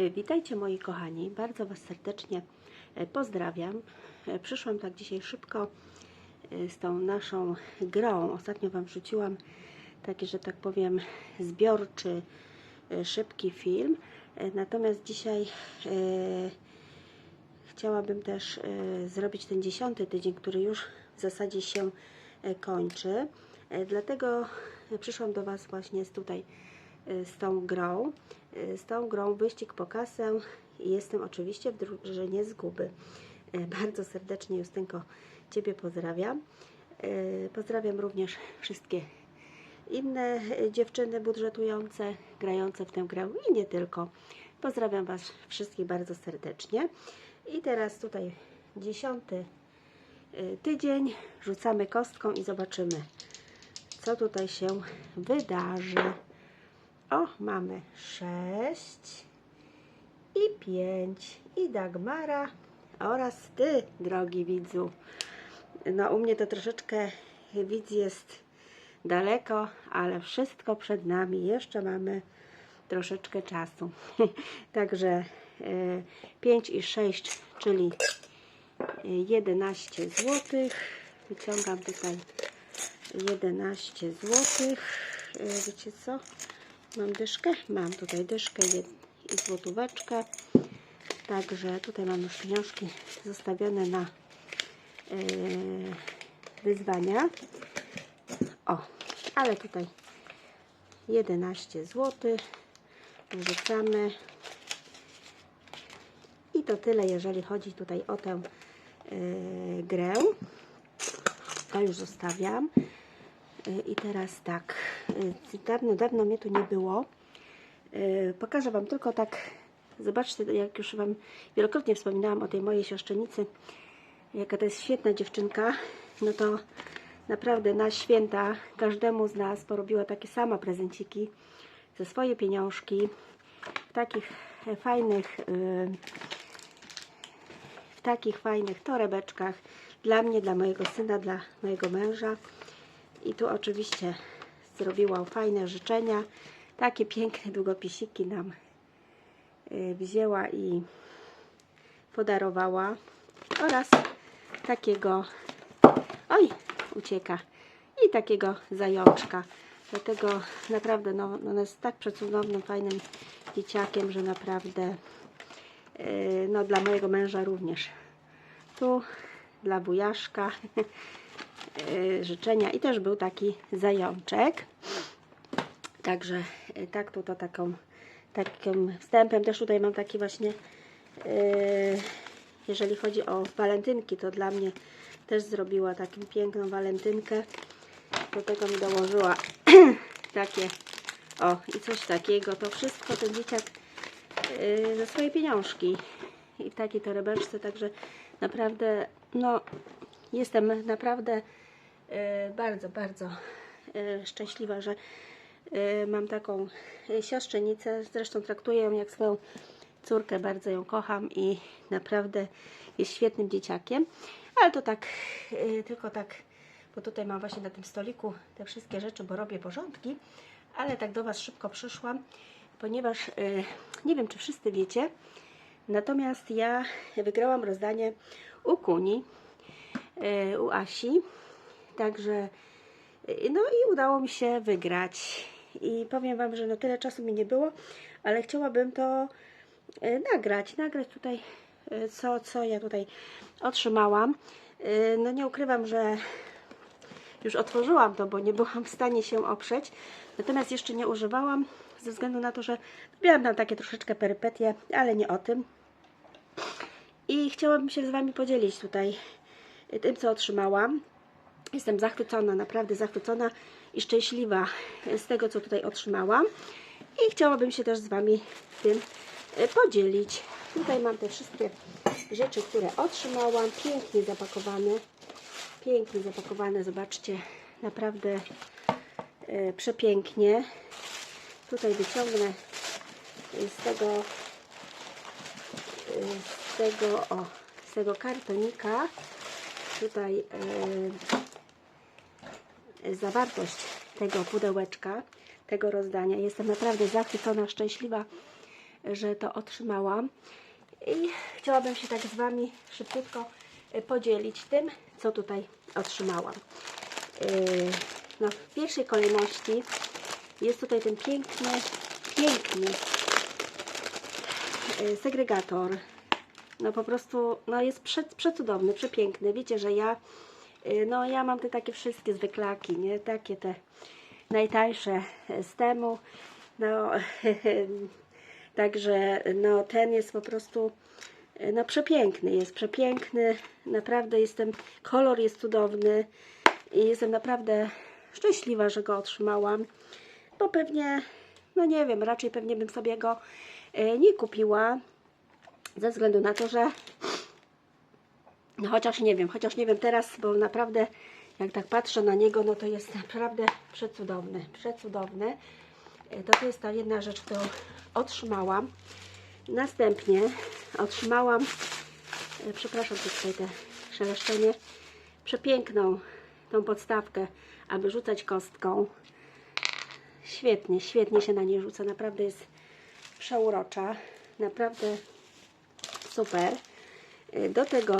E, Witajcie moi kochani, bardzo Was serdecznie e, pozdrawiam. E, Przyszłam tak dzisiaj szybko z tą naszą grą. Ostatnio Wam wrzuciłam taki, że tak powiem, zbiorczy, szybki film. Natomiast dzisiaj chciałabym też zrobić ten dziesiąty tydzień, który już w zasadzie się kończy. Dlatego przyszłam do Was właśnie z tutaj z tą grą. E, Z tą grą Wyścig po kasę jestem oczywiście w drużynie zguby. E, Bardzo serdecznie Justynko Ciebie pozdrawiam. Pozdrawiam również wszystkie inne dziewczyny budżetujące, grające w tę grę i nie tylko. Pozdrawiam Was wszystkich bardzo serdecznie. I teraz tutaj dziesiąty tydzień. Rzucamy kostką i zobaczymy, co tutaj się wydarzy. O, mamy 6 i 5 i Dagmara oraz Ty, drogi widzu. No u mnie to troszeczkę widz jest daleko, ale wszystko przed nami. Jeszcze mamy troszeczkę czasu. Także e, 5 i 6, czyli e, 11 zł. Wyciągam tutaj 11 zł. Wiecie co? Mam dyszkę? Mam tutaj dyszkę i złotóweczkę. Także tutaj mam już pieniążki zostawione na yy, wyzwania. O, ale tutaj 11 zł. Wrzucamy. I to tyle, jeżeli chodzi tutaj o tę yy, grę. To już zostawiam. Y, I teraz tak, dawno, dawno mnie tu nie było. Y, Pokażę Wam tylko tak, zobaczcie, jak już Wam wielokrotnie wspominałam o tej mojej siostrzenicy, jaka to jest świetna dziewczynka, no to naprawdę na święta każdemu z nas porobiła takie sama prezenciki ze swoje pieniążki w takich fajnych y, w takich fajnych torebeczkach dla mnie, dla mojego syna, dla mojego męża. I tu oczywiście zrobiła fajne życzenia. Takie piękne długopisiki nam y, wzięła i podarowała. Oraz takiego, oj, ucieka, i takiego zajączka. Dlatego naprawdę no, no jest tak przecudownym, fajnym dzieciakiem, że naprawdę y, no dla mojego męża również. Tu dla wujaszka y, życzenia i też był taki zajączek. Także y, tak to, to taką, takim wstępem też tutaj mam taki właśnie y, jeżeli chodzi o walentynki, to dla mnie też zrobiła taką piękną walentynkę. Do tego mi dołożyła takie o i coś takiego. To wszystko ten dzieciak y, za swoje pieniążki i w takiej torebeczce, także naprawdę no jestem naprawdę y, bardzo, bardzo y, szczęśliwa, że y, mam taką siostrzenicę, zresztą traktuję ją jak swoją córkę, bardzo ją kocham i naprawdę jest świetnym dzieciakiem, ale to tak, tylko tak, bo tutaj mam właśnie na tym stoliku te wszystkie rzeczy, bo robię porządki, ale tak do Was szybko przyszłam, ponieważ nie wiem, czy wszyscy wiecie, natomiast ja wygrałam rozdanie u Kuni, u Asi, także y, no i udało mi się wygrać i powiem Wam, że no tyle czasu mi nie było, ale chciałabym to y, nagrać, nagrać tutaj co, co ja tutaj otrzymałam. No nie ukrywam, że już otworzyłam to, bo nie byłam w stanie się oprzeć. Natomiast jeszcze nie używałam, ze względu na to, że miałam tam takie troszeczkę perypetie, ale nie o tym. I chciałabym się z Wami podzielić tutaj tym, co otrzymałam. Jestem zachwycona, naprawdę zachwycona i szczęśliwa z tego, co tutaj otrzymałam. I chciałabym się też z Wami tym e, podzielić. Tutaj mam te wszystkie rzeczy, które otrzymałam. Pięknie zapakowane. Pięknie zapakowane, zobaczcie. Naprawdę e, przepięknie. Tutaj wyciągnę z tego z tego, o, z tego kartonika tutaj e, zawartość tego pudełeczka, tego rozdania. Jestem naprawdę zachwycona, szczęśliwa że to otrzymałam. I chciałabym się tak z Wami szybciutko y, podzielić tym, co tutaj otrzymałam. Y, No, w pierwszej kolejności jest tutaj ten piękny, piękny segregator. No po prostu, no jest prze, przecudowny, przepiękny. Wiecie, że ja, y, no ja mam te takie wszystkie zwyklaki, nie? Takie te najtańsze z temu. No, także no ten jest po prostu no przepiękny, jest przepiękny. Naprawdę jestem, kolor jest cudowny i jestem naprawdę szczęśliwa, że go otrzymałam, bo pewnie, no nie wiem, raczej pewnie bym sobie go e, nie kupiła, ze względu na to, że no chociaż nie wiem, chociaż nie wiem teraz, bo naprawdę jak tak patrzę na niego, no to jest naprawdę przecudowny, przecudowny. E, To, to jest ta jedna rzecz, którą otrzymałam. Następnie otrzymałam, e, przepraszam tutaj te szeleszczenie, przepiękną tą podstawkę, aby rzucać kostką. Świetnie, świetnie się na niej rzuca, naprawdę jest przeurocza, naprawdę super. Y, Do tego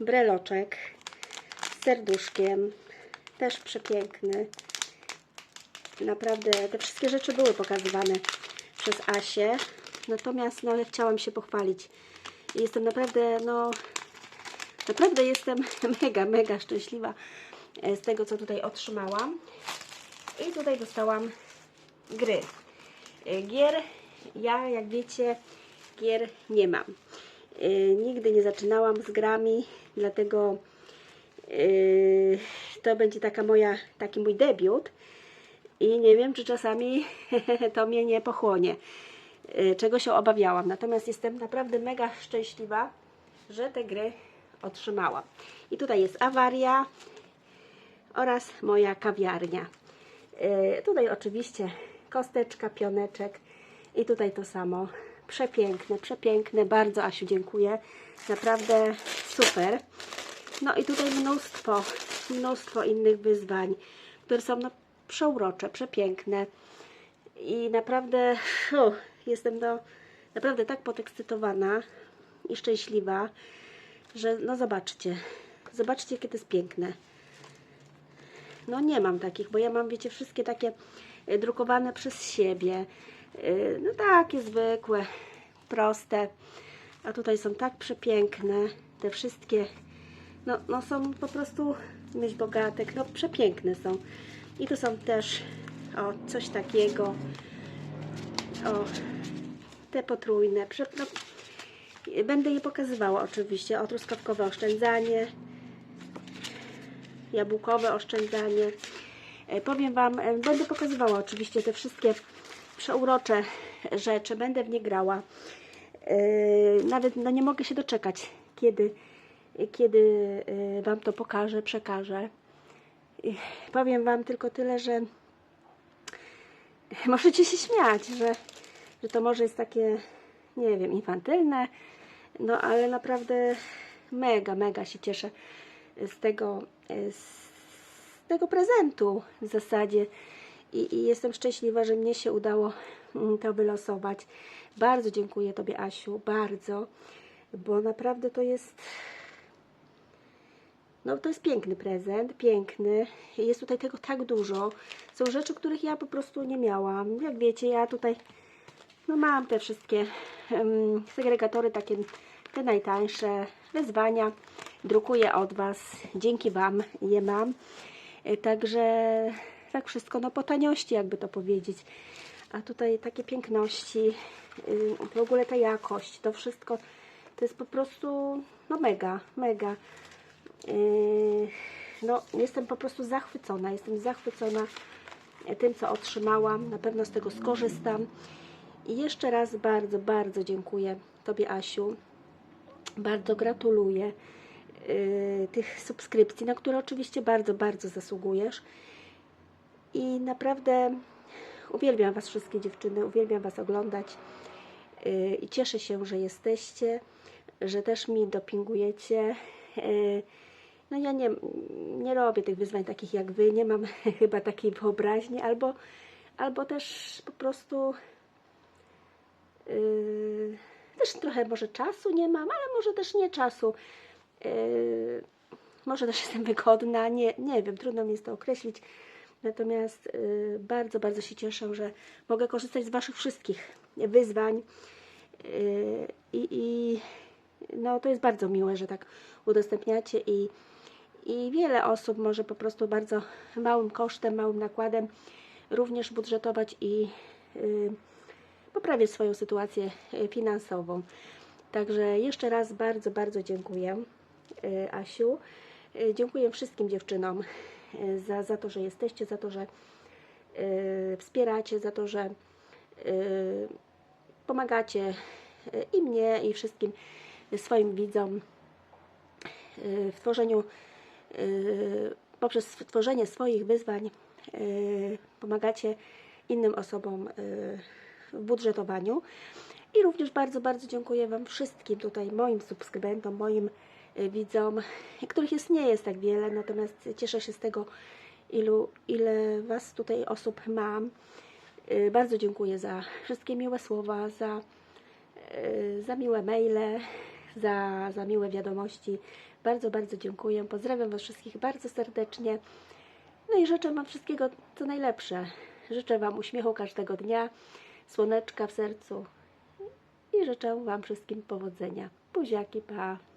breloczek z serduszkiem, też przepiękny. Naprawdę te wszystkie rzeczy były pokazywane przez Asię, natomiast no, chciałam się pochwalić. Jestem naprawdę, no, naprawdę jestem mega, mega szczęśliwa e, z tego, co tutaj otrzymałam. I tutaj dostałam gry. E, Gier, ja jak wiecie, gier nie mam. E, Nigdy nie zaczynałam z grami, dlatego e, to będzie taka moja, taki mój debiut. I nie wiem, czy czasami to mnie nie pochłonie, e, czego się obawiałam. Natomiast jestem naprawdę mega szczęśliwa, że te gry otrzymałam. I tutaj jest awaria oraz moja kawiarnia. Tutaj oczywiście kosteczka, pioneczek i tutaj to samo. Przepiękne, przepiękne. Bardzo Asiu dziękuję. Naprawdę super. No i tutaj mnóstwo, mnóstwo innych wyzwań, które są no, przeurocze, przepiękne. I naprawdę jestem no, naprawdę tak podekscytowana i szczęśliwa, że no zobaczcie, zobaczcie jakie to jest piękne. No nie mam takich, bo ja mam, wiecie, wszystkie takie e, drukowane przez siebie. E, No takie zwykłe, proste. A tutaj są tak przepiękne. Te wszystkie, no, no są po prostu myśl bogatek, no przepiękne są. I tu są też, o, coś takiego. O, te potrójne. Prze, no, będę je pokazywała oczywiście. O, truskawkowe oszczędzanie jabłkowe oszczędzanie. E, Powiem Wam, e, będę pokazywała oczywiście te wszystkie przeurocze rzeczy, będę w nie grała. E, Nawet no, nie mogę się doczekać, kiedy, kiedy e, Wam to pokażę, przekażę. I Powiem Wam tylko tyle, że możecie się śmiać, że, że to może jest takie, nie wiem, infantylne, no ale naprawdę mega, mega się cieszę z tego, e, z tego prezentu w zasadzie. I, I jestem szczęśliwa, że mnie się udało mm, to wylosować. Bardzo dziękuję Tobie, Asiu, bardzo, bo naprawdę to jest. No, to jest piękny prezent, piękny. Jest tutaj tego tak dużo. Są rzeczy, których ja po prostu nie miałam. Jak wiecie, ja tutaj no mam te wszystkie um, segregatory, takie te najtańsze wyzwania. Drukuję od Was. Dzięki Wam je mam. E, Także tak wszystko no po taniości, jakby to powiedzieć. A tutaj takie piękności, w ogóle ta jakość, to wszystko to jest po prostu no mega, mega. Yy, No, jestem po prostu zachwycona. Jestem zachwycona tym, co otrzymałam. Na pewno z tego skorzystam. I jeszcze raz bardzo, bardzo dziękuję Tobie, Asiu. Bardzo gratuluję yy, tych subskrypcji, na które oczywiście bardzo, bardzo zasługujesz. I naprawdę uwielbiam Was wszystkie dziewczyny, uwielbiam Was oglądać yy, i cieszę się, że jesteście, że też mi dopingujecie. Yy, No ja nie, nie robię tych wyzwań takich jak Wy, nie mam chyba takiej wyobraźni, albo, albo też po prostu Yy, też trochę może czasu nie mam, ale może też nie czasu. Yy, może też jestem wygodna, nie, nie wiem, trudno mi jest to określić. Natomiast yy, bardzo, bardzo się cieszę, że mogę korzystać z Waszych wszystkich wyzwań. Yy, I, no, to jest bardzo miłe, że tak udostępniacie i, i wiele osób może po prostu bardzo małym kosztem, małym nakładem również budżetować i yy, poprawiać swoją sytuację y, finansową. Także jeszcze raz bardzo, bardzo dziękuję y, Asiu. Y, Dziękuję wszystkim dziewczynom y, za, za to, że jesteście, za to, że y, wspieracie, za to, że y, pomagacie i mnie, i wszystkim swoim widzom w tworzeniu, poprzez tworzenie swoich wyzwań pomagacie innym osobom w budżetowaniu. I również bardzo, bardzo dziękuję Wam wszystkim tutaj, moim subskrybentom, moim widzom, których jest, nie jest tak wiele, natomiast cieszę się z tego, ilu, ile Was tutaj osób mam. Y, Bardzo dziękuję za wszystkie miłe słowa, za, y, za miłe maile, za, za miłe wiadomości. Bardzo, bardzo dziękuję. Pozdrawiam Was wszystkich bardzo serdecznie. No i życzę Wam wszystkiego co najlepsze. Życzę Wam uśmiechu każdego dnia, słoneczka w sercu i życzę Wam wszystkim powodzenia. Buziaki, pa!